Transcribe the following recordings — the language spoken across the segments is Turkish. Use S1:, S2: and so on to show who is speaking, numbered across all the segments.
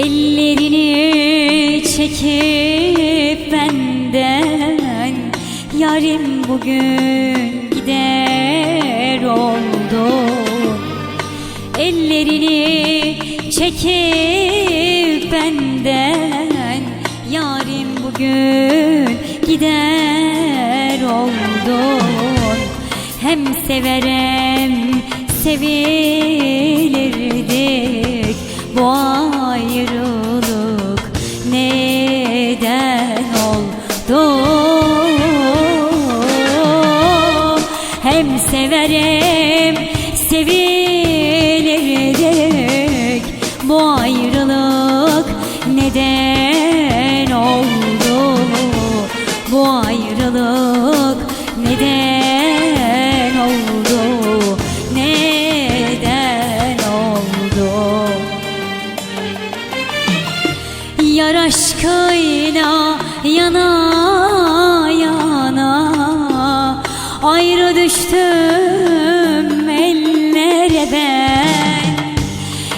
S1: Ellerini çekip benden Yarim bugün gider oldu Ellerini çekip benden Yarim bugün gider oldun Hem severem sevilirdik Sevilirdik. Bu ayrılık neden oldu? Bu ayrılık neden oldu? Neden oldu? Yar yana yana Ayrı düştüm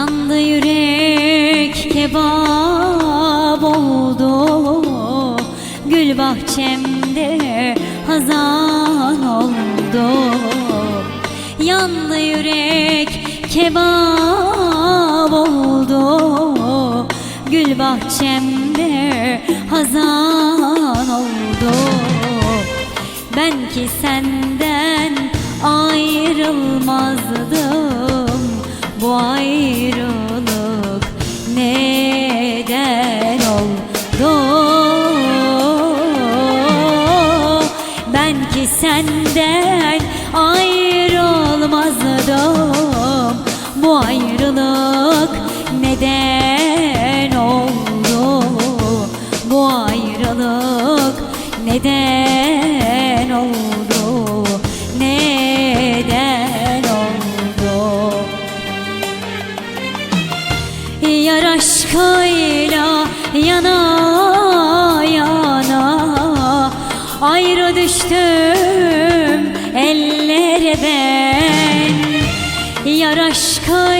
S1: Yandı yürek kebap oldu. Gül bahçemde hazan oldu. Yandı yürek kebap oldu. Gül bahçemde hazan oldu. Ben ki senden ayrılmazdım ayrılık neden oldu? Bu ayrılık neden oldu? Neden oldu? Yar aşkıyla yana yana Ayrı düştüm ellere ben. Yar aşkıyla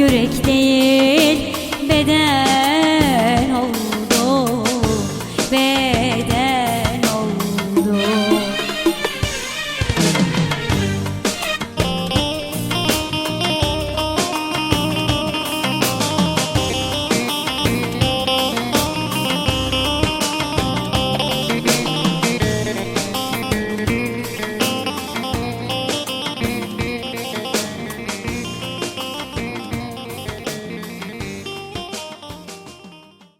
S1: Yürek değil beden